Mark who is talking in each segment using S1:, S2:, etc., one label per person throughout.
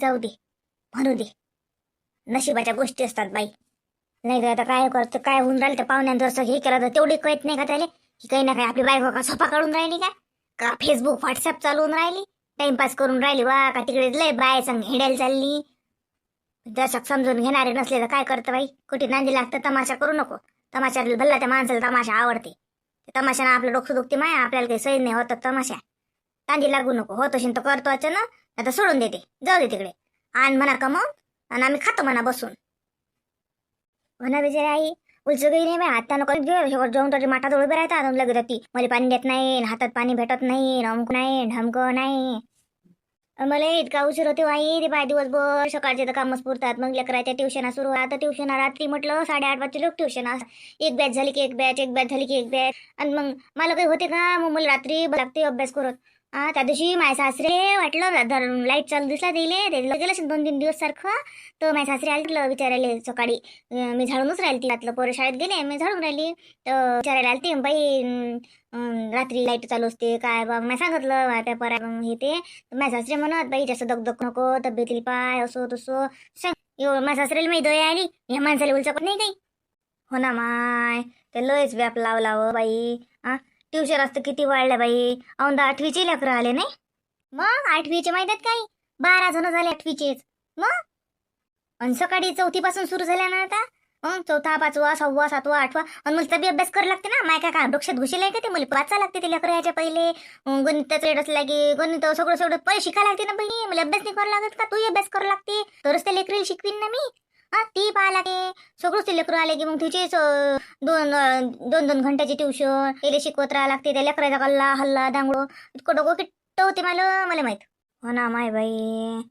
S1: जाऊ दे. म्हणू दे. नशिबाच्या गोष्टी असतात बाई. नाही तर आता काय करतो काय होऊन राहिलं तर पाहुण्यांचं असं हे केलं तर तेवढी कळत नाही का त्याला? की काही ना काही आपली बायको का सोफा काढून राहिली का? का फेसबुक व्हॉट्सअप चालवून राहिली? टाइमपास करून राहिली वा का तिकडे लय बाय संग हिंडायला चालली? दर्शक समजून घेणारे नसले तर काय करतं बाई? कुठे नांदी लागतं तमाशा करू नको. तमाशा भल्ला त्या माणसाला तमाशा आवडते. तमाशानं आपलं डोकं दुखते माया आपल्याला काही सही नाही होतं तमाशा. कांदी लागू नको. होत असेल तर करतो अचानक. आता सोडून देते. जाऊ दे तिकडे. आण म्हणा कमावून आणि आम्ही खातो म्हणा बसून. म्हणा बिचारी आई उलच काही नाही बाई. आता नको घेऊ जाऊन तरी माठात उभे राहतात लगेच ती. मला पाणी देत नाही हातात पाणी भेटत नाही अमक नाही ढमक नाही. मला इतका उशीर होते आई ते बाय दिवसभर सकाळचे तर कामच पुरतात. मग लेकराच्या ट्युशना सुरू आता ट्युशन रात्री म्हटलं साडेआठ वाजचे लोक ट्युशन एक बॅच झाली की एक बॅच एक बॅच झाली की एक बॅच आणि मग मला काही होते का? मग मला रात्री लागते अभ्यास करत हा त्या दिवशी माय सासरे वाटलं धर लाइट चालू दिसला दिले त्याला गेलं दोन तीन दिवस सारखं तर माय सासरे आले विचारायला सकाळी. मी झाडूनच राहिली ती रातलं पोरं शाळेत गेले मी झाडून राहिली. तर विचारायला आली ती बाई रात्री लाइट चालू असते काय बा मी सांगितलं पेपर आहे हे ते माय माझ्या सासरे म्हणत बाई जास्त दगदग नको तब्येतील पाय असो तसो. सांग एवढं माझ्या सासऱ्याला मी दया आली या माणसाला उलचकत नाही काही? हो ना माय ते लयच व्याप लावला बाई हा ट्युशन असतं किती वाढल्या बाई. औंदा आठवीचे लेकरं आले नाही. मग आठवीचे माहितात आहेत काही बारा जण झाले आठवीचेच. मग? आणि सकाळी चौथीपासून सुरू झाल्या ना आता? मग चौथा पाचवा सहावा सातवा आठवा. आणि मला तबी अभ्यास करावं लागते ना? माय काय काय डोक्यात घुसेल आहे का ते? मला वाचा लागते ते लेकरं याच्या पहिले. गणिताचं रेट असला की गणित सगळं सगळं पहिले शिकायला लागते ना बहिणी मला अभ्यास नाही करावं लागत का? तूही अभ्यास करावं लागते. तरच त्या लेकरीला शिकवीन ना मी. हा ती पाहा ते सगळंच ते लेकरं आले की मग तिचेच दोन दोन दोन घंट्याची ट्युशन त्याला शिकवत राहा लागते त्या लेकराचा गल्ला हल्ला दांगडो इतकं डोकं किट्ट होते मला मला माहीत. हो ना माय बाई.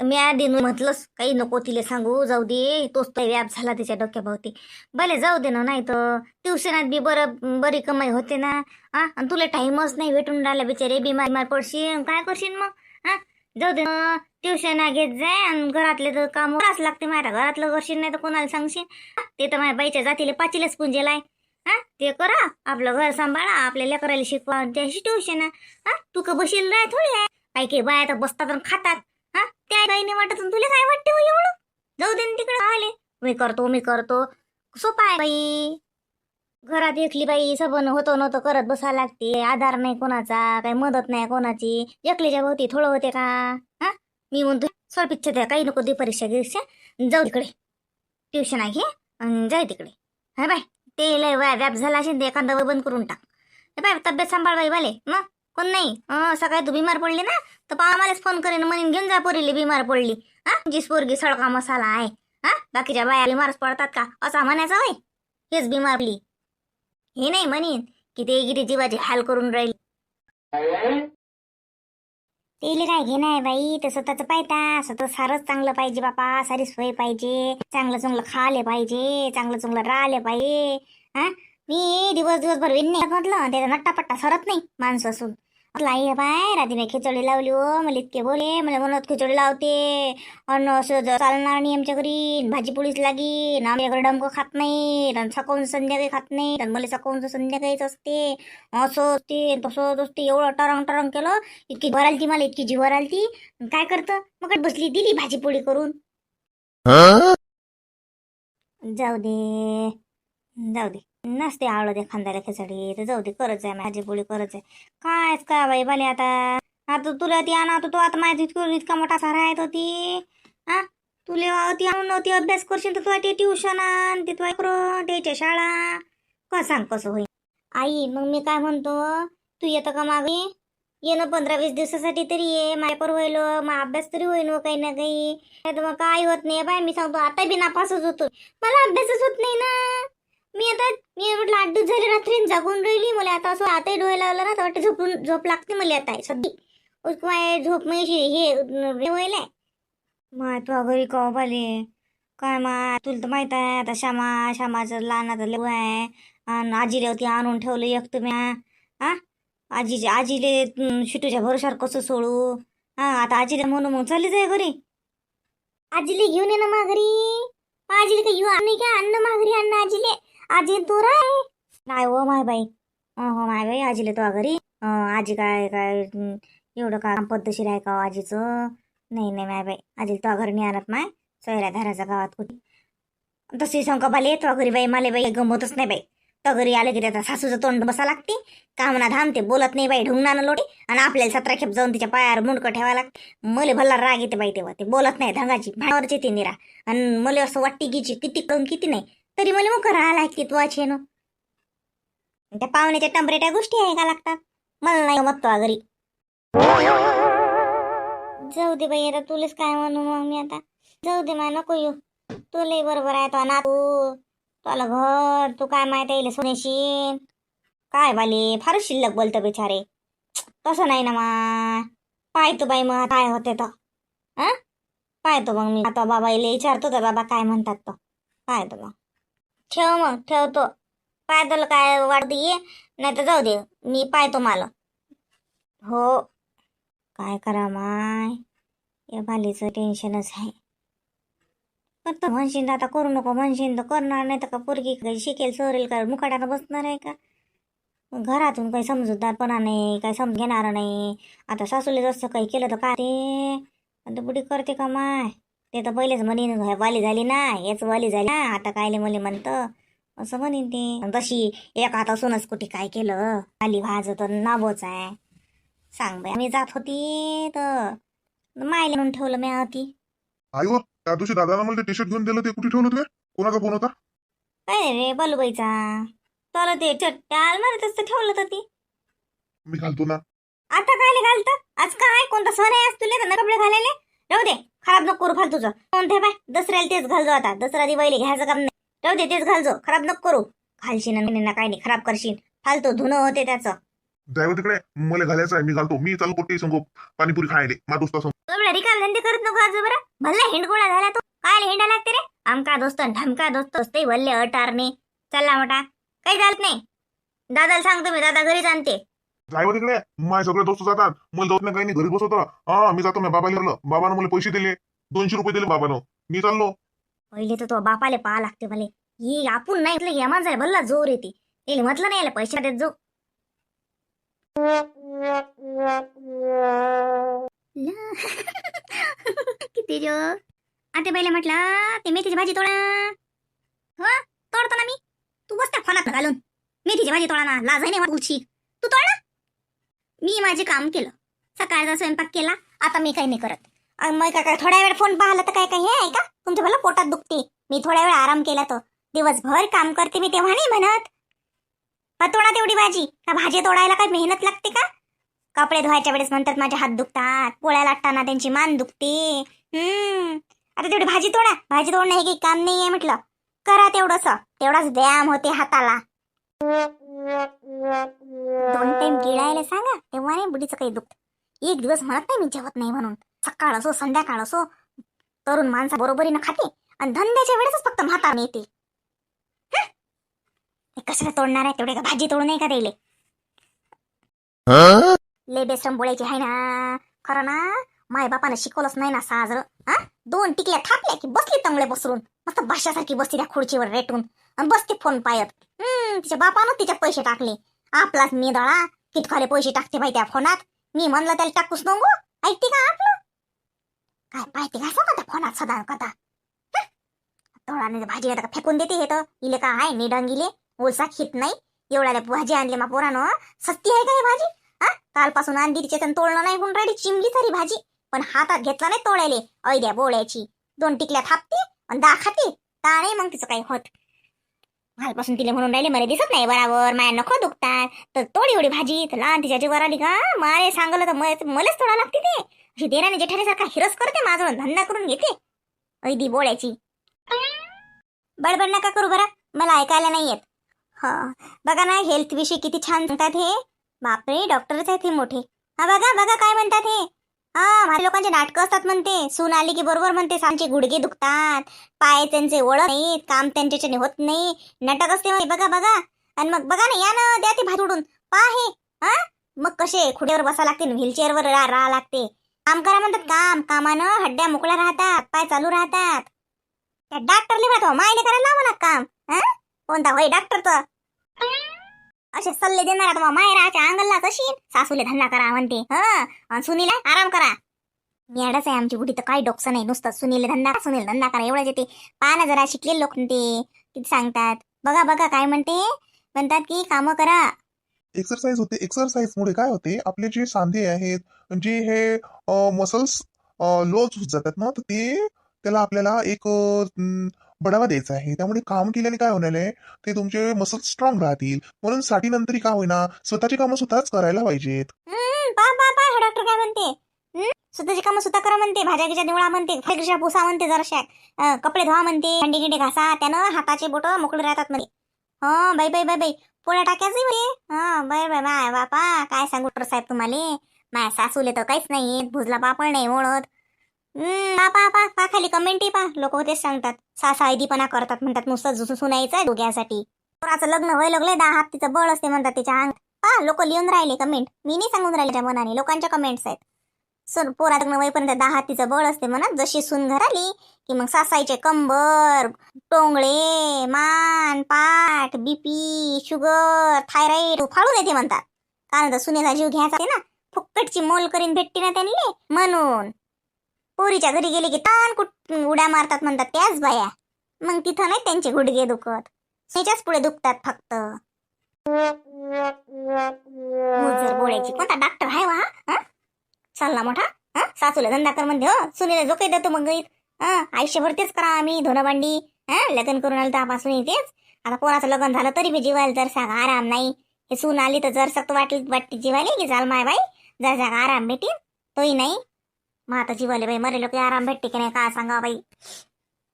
S1: मी आधी म्हटलंच काही नको तिला सांगू जाऊ दे तोच तर व्याप झाला तिच्या डोक्याभोवती. भले जाऊ दे ना नाही तर ट्युशनात बी बरं बरी कमाई होते ना. हा आणि तुला टाईमच नाही भेटून राहिला बिचारे बिमार बिमार पडशील काय करशील मग? हा जाऊ दे ट्युशन घेत जाय आणि घरातले तर काम करावंच लागते. माझ्या घरातलं करशील नाही तर कोणाला सांगशील? ते तर माझ्या बाईच्या जातीला पाचीलाच पुंजेला आहे. हा ते करा. आपलं घर सांभाळा. आपल्या लेकराला शिकवा त्याशी ट्युशन हा तू का बशील राय थोडी? आहे काही काही बाया तर बसतात आणि खातात. हा त्या काही नाही वाटत तुला काय वाटते हो एवढं? जाऊ दे तिकडे. आले. मी करतो मी करतो. सोपा आहे बाई. घरात एकली बाई सबन होतो नव्हतं करत बसा लागते. आधार नाही कोणाचा काही मदत नाही कोणाची. एकलीच्या भोवती थोडं होते का? हा? मी म्हणतो स्वल्पिच्छा द्या काही नको दे परीक्षा गिरीक्षा. जाऊ तिकडे. ट्युशन आहे घे जाय तिकडे. हा बाय ते लय व्या- व्याप झाला असेल ते एखादा वय बंद करून टाक. हे बाय तब्येत सांभाळ बाई वाले मग कोण नाही? सकाळी तू बिमार पडली ना तर पाहा आम्हालाच फोन करेन म्हणून घेऊन जा पोरीली बिमार पडली. हा? जीस पोरगी सडका मसाला आहे. हा? बाकीच्या बाया बिमारच पडतात का? असा म्हणायचा होय. हेच बिमार पडली. हे नाही म्हणीन की ते गिरी जीवाची हाल करून राहील. तेले काय घे नाही बाई? तर स्वतःच पाहता. स्वतः सारंच चांगलं पाहिजे बापा. सारी सोय पाहिजे. चांगलं चांगलं खाले पाहिजे. चांगलं चांगलं राहिले पाहिजे. हा? मी दिवस दिवसभर विन म्हटलं त्याचा नट्टापट्टा सरत नाही माणसं असून आई बाय. मी खिचडी लावली हो. मला इतके बोले. मला म्हणत खिचडी लावते. अन्न असं चालणार नाही आमच्या घरी. भाजी पोळीच लागीन. आमच्याकडे डमकं खात नाही आणि सकाळून संध्याकाळी खात नाही आणि मला सकाळून संध्याकाळीच असते. असं असते. तसंच असते एवढं टरंग टरंग केलं. इतकी जीवर आलती मला. इतकी जीवर आलती. काय करतं? मग बसली दिली भाजी पोळी करून. जाऊ दे. जाऊ दे नसते आवडत खांद्याला खिचडी. तर जाऊ दे करत आहे माझी पोळी करत आहे कायच काय बाई भले आता. आता तुला ती आणा तू आता माझी इतकं इतका मोठा सारा आहे तो ती. हा तुला ती आणून ती अभ्यास करशील तर तुला ते ट्युशन आण ते तुला करून त्याच्या शाळा. कसं सांग कसं होईल आई मग मी काय म्हणतो? तू येतं का मागे? ये ना पंधरा वीस दिवसासाठी तरी ये. मायपर होईल मग अभ्यास तरी होईल हो काही ना काही. तर मग काय होत नाही. बाय मी सांगतो आता बी नापासच होतो. मला अभ्यासच होत नाही ना. मी आता मी म्हटलं आठ दिवस झाले रात्री जागून राहिली. मला आता असं आताही डोळे लावलं ना तर वाटतं झोपून झोप लागते मला आता. सध्या उसमाय माय झोप मी हे हे होईल तू घरी का पाले काय मा तुला तर माहीत आहे आता श्यामा श्यामाचं लहान आता लेऊ आहे. आणि आजीला होती आणून ठेवलं एक तुम्ही हा आजीचे आजीले शिटूच्या भरोशावर कसं सोडू? हा आता आजीला म्हणून मग चालली जाय घरी. आजीले घेऊन ये ना माघरी. आजीले काही घेऊ नाही का? अन्न माघरी अन्न आजीले. आजी दूर आहे नाही हो माय बाई. हो माय बाई आजीला तो घरी. आजी काय काय एवढं काम पद्धतशीर आहे का हो आजीचं? नाही नाही माय बाई. आजीला तो घरी नाही आणत माय. सोयऱ्या धाराच्या गावात कुठे तशी संकपाले तो घरी बाई मला बाई गमतच नाही बाई. तो घरी आले की त्याचा सासूचं तोंड बसा लागते. कामना धामते बोलत नाही बाई ढुंगणानं लोटे. आणि आपल्याला सतरा खेप जाऊन तिच्या पायावर मुंडकं ठेवायला लागते. मले भल्ला राग येते बाई तेव्हा. ते बोलत नाही धंगाची भावावरच ती निरा. आणि मला असं वाटते कीची किती करून किती नाही. तरी मला मुख राहायला की तू अचे त्या पाहुण्याच्या टंबरेट्या गोष्टी आहे का लागतात? मला नाही मत तो घरी. जाऊ दे बाई आता तुलेच काय म्हणू मग मी आता. जाऊ दे मा नको येऊ. तुलाही बरोबर आहे तो ना तू तुला घर तू काय माहीत येईल सोन्याशी काय बाले फार शिल्लक बोलतो बिचारे. तसं नाही ना मा. पाहतो बाई मग काय होते तर हा? पाहतो मग मी. आता बाबा इले विचारतो तर बाबा काय म्हणतात तो. पाहतो मग. ठेव मग ठेवतो पाय तुला काय वाटतं ये नाही तर जाऊ दे मी पाहतो मला. हो. काय करा माय? या बालीचं टेन्शनच आहे. फक्त म्हणशीन तर आता करू नको म्हणशील तर करणार नाही तर का पोरगी काही शिकेल सोरेल का मुकाट्यानं बसणार आहे का? घरातून काही समजूतदारपणा नाही काही समज घेणार नाही. आता सासूले जसं काही केलं तर काय ते? आता बुडी करते का माय? ते तर पहिलेच म्हणीन "हे वाली झाली ना हेच वाली झाली ना आता कायले मले म्हणतं. असं म्हणीन ते. तशी एक हातासूनच कुठे काय केलं? आली भाज तर नाबोच आहे. सांग बाई मी जात होती तर मायले म्हणून ठेवलं मी होती
S2: आई हो त्या दिवशी दादानं मला टी शर्ट घेऊन दिलं ते कुठे ठेवलं ते कोणाचा फोन होता?
S1: काय रे बलुबाईचा. तर ते चट्ट्या अलमारीतच तर ठेवलं तर ती.
S2: मी घालतो ना.
S1: आता काय घालतं? आज काय? कोणता सण आहे आज तुले? ना कपडे घालायले? राहू दे खराब नको करू फालतूचं. कोणते बाय? दसऱ्याला तेच घालजो आता. दसरा दिवाळीला घ्यायचं काम नाही. राहू दे तेच घालजो खराब नको करू. घालशील ना ना काय नाही खराब करशील फालतू धुणं होते त्याचं.
S2: ड्रायव्हर तिकडे मला घालायचं आहे मी घालतो. मी चालू पोटी संगो पाणीपुरी खायले मा दोस्ता संग
S1: रिकाम धंदे करत नको आज बरं भल्ला हिंडगोळा झाला तो. काय हिंडा लागते रे? आमका दोस्त ढमका दोस्त असते भल्ले अटारणे. चला मोठा. काही चालत नाही. दादाला सांगतो मी दादा घरीच आणते.
S2: ड्रायव्हर तिकडे माझे सगळे दोस्त जातात. मला जात नाही काही नाही. घरी बसवतो. हा मी जातो. मी बाबाला ठरलं बाबानं मला पैसे दिले. दोनशे रुपये दिले बाबानं. मी चाललो.
S1: पहिले तर तो बापाले पाहा लागते भले. ही आपण नाही म्हटलं या माणसाला भल्ला जोर येते. त्याला म्हटलं नाही याला पैसे देत जो किती जो आता पहिले म्हटलं ते मेथीची भाजी तोडा. हो? तोडतो ना मी. तू बसते फोनात घालून. मेथीची भाजी तोडा ना. लाज आहे नाही वाटूची मी माझे काम केलं. सकाळचा स्वयंपाक केला आता मी काही नाही करत. मग काय काय थोड्या वेळ फोन पाहिला तर काय काय हे आहे का? तुमच्या मला पोटात दुखते. मी थोड्या वेळ आराम केला तर. दिवसभर काम करते मी तेव्हा नाही म्हणत. का तोडा तेवढी भाजी. का भाजी तोडायला काय मेहनत लागते का? कपडे धुवायच्या वेळेस म्हणतात माझे हात दुखतात. पोळ्या लाटताना त्यांची मान दुखते. हम्म. आता तेवढी भाजी तोडा. भाजी तोडणं हे काही काम नाही आहे म्हटलं. करा तेवढंसं. तेवढाच व्यायाम होते हाताला. दोन टाइम गिळायला सांगा तेव्हा नाही बुडीचं काही दुखत. एक दिवस म्हणत नाही मी जेवत नाही म्हणून. सकाळ असो संध्याकाळ असो तरुण माणसा बरोबरीनं खाते आणि धंद्याच्या वेळेसच फक्त म्हातार येते कशाला तोडणार आहे? तेवढे का भाजी तोडू नाही का द्यायले ले बेसरम बोलायची आहे ना. खरं ना माय बापानं शिकवलंच नाही ना साजर. हा? दोन टिकल्या थापल्या की बसली तंगडे बसरून मस्त भाषासारखी बसती त्या खुर्चीवर रेटून. आणि बसते फोन पायत. हम्म तिच्या बापानं तिच्यात पैसे टाकले. आपलाच मी दळा कितखाले पैसे टाकते बाई त्या फोनात. मी म्हणलं त्याला टाकूच नको. ऐकते का आपलं? काय पाहते का सांगा त्या फोनात सदा कथा? तोडाने भाजी आता फेकून देते हे तर. इले का आहे निडंगिले ओळसा खित नाही. एवढ्याला भाजी आणली मा पोरानं. सस्ती आहे का ही भाजी? हा? कालपासून आणली तिच्या तोडणं नाही होऊन राहिली चिमली तरी भाजी. पण हातात घेतला नाही तोडायले ऐद्या बोळ्याची. दोन टिकल्या थापते आणि दाखाते खाते नाही मग तिचं काही होत. कालपासून तिला म्हणून राहिले मला दिसत नाही बराबर माया नको दुखतात. तर तोडी एवढी भाजी तर लहान तिच्या जीवावर आली का? मारे सांगलं तर मलाच तोडा लागते ते. अशी देराने जेठाण्यासारखा हिरस करते माझं धंदा करून घेते. ऐदी बोळ्याची. बडबड नका करू बरं मला ऐकायला नाही येत. हा बघा ना हेल्थ विषयी किती छान सांगतात हे. बापरे डॉक्टरच आहेत हे मोठे. हा बघा बघा काय म्हणतात हे. हा माझ्या लोकांचे नाटकं असतात म्हणते. सून आली की बरोबर म्हणते सांचे गुडघे दुखतात. पाय त्यांचे ओळख नाहीत काम त्यांच्याच्याने होत नाही. नाटक असते म्हणे, बघा बघा. आणि मग बघा ना या ना द्या ते भात उडून. पा हे हा? मग कसे खुड्यावर बसा लागते व्हीलचेअरवर रा राहा लागते. काम करा म्हणतात काम कामानं हड्ड्या मोकळ्या राहतात पाय चालू राहतात. त्या डॉक्टरले म्हणतो मायले करायला लावा ना काम हा? कोणता होय डॉक्टरचं असे सल्ले देणार तुम्हाला मायराच्या अंगलला कशी सासूले धंदा करा म्हणते. ह? सुनीला आराम करा. मॅडच आहे आमची बुढी तर काही डोकसं नाही. नुसतं सुनील धंदा सुनील धंदा करा. एवढंच येते. पहा ना जरा शिकले लोक ते किती सांगतात? बघा बघा काय म्हणते. म्हणतात की कामं करा.
S2: एक्सरसाइज होते. एक्सरसाइज मुळे काय होते? आपले जे सांधे आहेत जे हे मसल्स लॉज होत जातात ना तर ते त्याला आपल्याला एक बढावा द्यायचा आहे. त्यामुळे काम केल्याने काय होणार आहे? ते तुमचे मसल्स स्ट्रॉंग राहतील. म्हणून साठी नंतरही का होईना स्वतःची कामं स्वतःच करायला पाहिजेत.
S1: हम्म, डॉक्टर काय म्हणते? स्वतःची कामं स्वतः करा म्हणते. भाज्या गिजा निवडा म्हणते. फळगिशा पुसा म्हणते जराशा. कपडे धुवा म्हणते. भांडी गिंडी घासा. त्यानं हाताचे बोट मोकळे राहतात म्हणे. हा बाई बाई बाई बाई. पोळ्या टाक्याच म्हणे. हो, हा बाय बाय माय बापा काय सांगू? डॉक्टर साहेब तुम्हाला. माय सासूले तर काहीच नाही येत. भुजला पापड नाही मोळत पा पा पा पा खाली कमेंटी पा. लोक तेच सांगतात. सासा आयदीपणा करतात म्हणतात. नुसतं जुसू सुनायचं डोक्यासाठी पोराचं लग्न व्हायला लागलंय दहा हात तिचं बळ असते म्हणतात तिच्या अंग. पा लोक लिहून राहिले कमेंट मी नाही सांगून राहिले त्या मनाने. लोकांच्या कमेंट्स आहेत. सर पोरा लग्न होईपर्यंत दहा हात तिचं बळ असते म्हणत जशी सून घराली की मग सासाईचे कंबर टोंगळे मान पाठ बीपी शुगर थायरॉइड फाळून येते म्हणतात. कारण तर सुनेचा जीव घ्यायचा ना फुक्कटची मोल करीन भेटते ना त्यांनी म्हणून. पोरीच्या घरी गेले की तान कुठ उड्या मारतात म्हणतात त्याच बाया. मग तिथं नाही त्यांचे गुडघे दुखत. त्याच्याच पुढे दुखतात फक्त. मुजर बोळ्याची कोणता डॉक्टर आहे वा हा? चालला मोठा हा? सासूला धंदा कर म्हणते हो. सुनीला जो काही देतो मग आयुष्यभर तेच करा आम्ही धुणं हा? लग्न करून आलं तपासून तेच. आता कोणाचं लग्न झालं तरी बी जीवायला जर सांग आराम नाही. हे सून आली तर जर सक्त वाटली वाटते जीवायला की चाल माय बाई. जर सांग आराम भेटेल तोही नाही. मग आता जीवाले बाई मरे लोक आराम भेटते की नाही? काय सांगा बाई?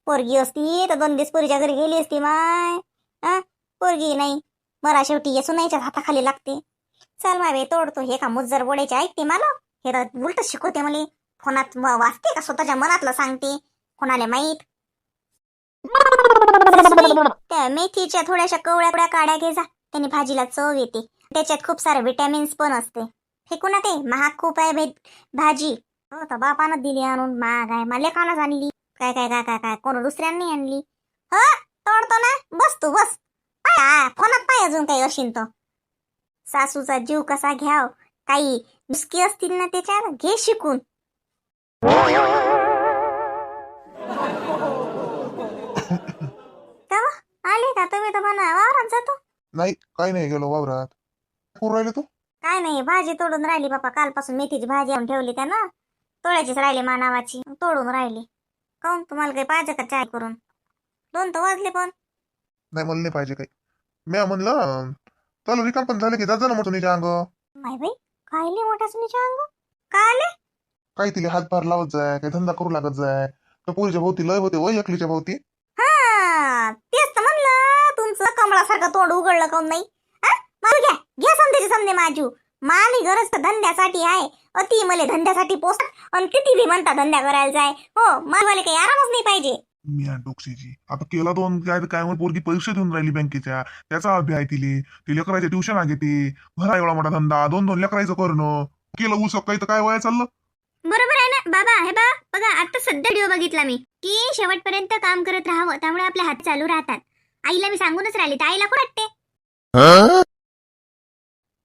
S1: पोरगी असती तर दोन दिवस पोरीच्या घरी गेली असती माय. हा पोरगी नाही. मरा शेवटी या सुनाईच्या हाताखाली लागते. चल माय बाई तोडतो हे का मुज्जर बोडायचे ऐकते मला. हे तर उलट शिकवते मला. फोनात वाचते का? स्वतःच्या मनातलं सांगते. कोणाला माहीत? त्या मेथीच्या थोड्याशा कवळ्या कवळ्या काड्या घे जा. त्याने भाजीला चव येते. त्याच्यात खूप सारे विटॅमिन्स पण असते. हे कुणा ते महाग खूप आहे भाजी. हो तर बापानं दिली आणून. महाग आहे. मला लेखानच आणली काय काय काय काय काय? कोण दुसऱ्यांनी आणली? ह तोडतो ना. बस तू बस. पाय. फोनात पाय अजून काही असेल तो. सासूचा जीव कसा घ्याव? काही नुसकी असतील ना त्याच्यात? घे शिकून? आले का तुम्ही? तर म्हणा वावरात जातो.
S2: नाही काही नाही. गेलो वावरात. करू राहिले तू?
S1: काय नाही भाजी तोडून राहिली बापा. कालपासून मेथीची भाजी आणून ठेवली त्यानं. तोडायचीच राहिली मानावाची. तोडून राहिली. काऊन तुम्हाला काही पाहिजे का चाय करून? दोन तर वाजले पण.
S2: नाही मला नाही पाहिजे काही. मी म्हणलं चल रिकाम पण झालं की जात ना मग तुझ्या अंग.
S1: माय बाई खायले मोठा सुनीच्या अंग? काय आले?
S2: काही तिला हातभार लावत जाय काही धंदा करू लागत जाय. तर पोरीच्या भोवती लय होते वय एकलीच्या भोवती.
S1: हा तेच तर म्हणलं तुमचं कमळासारखं तोंड उघडलं काऊन नाही? हा? मारू घ्या घ्या समजेचे समजे माजू माली गरज तर धंद्यासाठी आहे. अति मले धंद्यासाठी पोस्ट आणि किती बी म्हणता धंद्या करायला जाय. हो मला काही आरामच नाही पाहिजे.
S2: मी डोक्षीची आता केला दोन काय काय म्हणून पोरगी परीक्षा देऊन राहिली बँकेच्या. त्याचा अभ्यास आहे तिले. ते लेकराच्या ट्युशन घेते भरा एवढा मोठा धंदा. दोन दोन लेकरायचं करणं. केलं उसक काही तर काय वया चाललं?
S1: बरोबर आहे ना. बाबा हे बा बघा आता सध्या व्हिडिओ बघितला मी. की शेवटपर्यंत काम करत राहावं त्यामुळे आपले हात चालू राहतात. आईला मी सांगूनच राहिले तर आईला कोण वाटते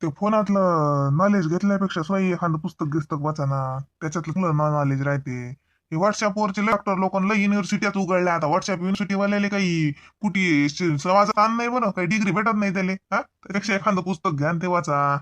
S2: ते फोनातलं नॉलेज घेतल्यापेक्षा स्वयं एखादं पुस्तक गिस्तक वाचाना. त्याच्यातलं नॉलेज राहते. हे व्हॉट्सअपवरचे डॉक्टर लोकांना युनिव्हर्सिटीत उघडल्या आता. व्हॉट्सअप युनिव्हर्सिटीवाल्याले काही कुठे समाजात ताण नाही बरं. काही डिग्री भेटत नाही त्याले. हा? त्यापेक्षा एखादं पुस्तक घ्या ते वाचा.